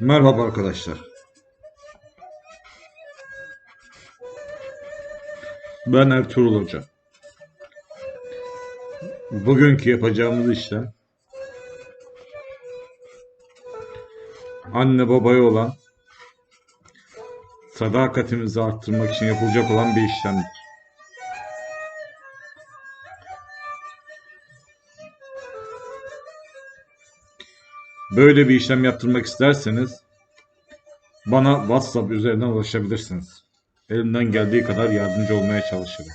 Merhaba arkadaşlar. Ben Ertuğrul Hoca. Bugünkü yapacağımız işlem anne babaya olan sadakatimizi arttırmak için yapılacak olan bir işlemdir. Böyle bir işlem yaptırmak isterseniz bana WhatsApp üzerinden ulaşabilirsiniz. Elimden geldiği kadar yardımcı olmaya çalışırım.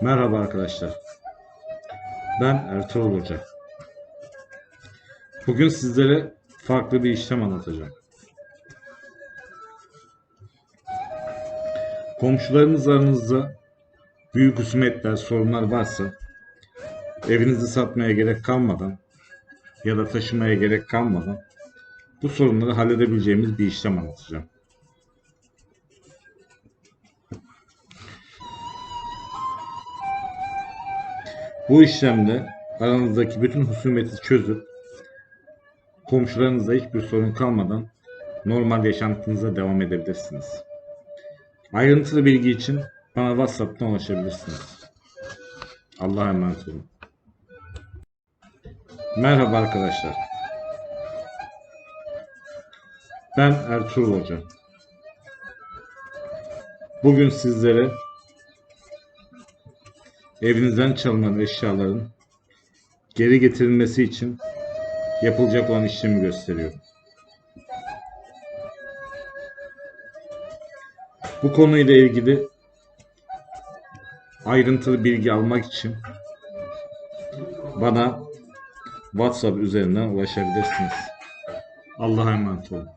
Merhaba arkadaşlar. Ben Ertuğrul Hoca. Bugün sizlere farklı bir işlem anlatacağım. Komşularınız aranızda büyük husumetler, sorunlar varsa evinizi satmaya gerek kalmadan ya da taşımaya gerek kalmadan bu sorunları halledebileceğimiz bir işlem anlatacağım. Bu işlemde aranızdaki bütün husumeti çözüp komşularınızla hiçbir sorun kalmadan normal yaşantınıza devam edebilirsiniz. Ayrıntılı bilgi için bana WhatsApp'tan ulaşabilirsiniz. Allah'a emanet olun. Merhaba arkadaşlar. Ben Ertuğrul Hoca. Bugün sizlere evinizden çalınan eşyaların geri getirilmesi için yapılacak olan işlemi gösteriyorum. Bu konuyla ilgili ayrıntılı bilgi almak için bana WhatsApp üzerinden ulaşabilirsiniz. Allah'a emanet olun.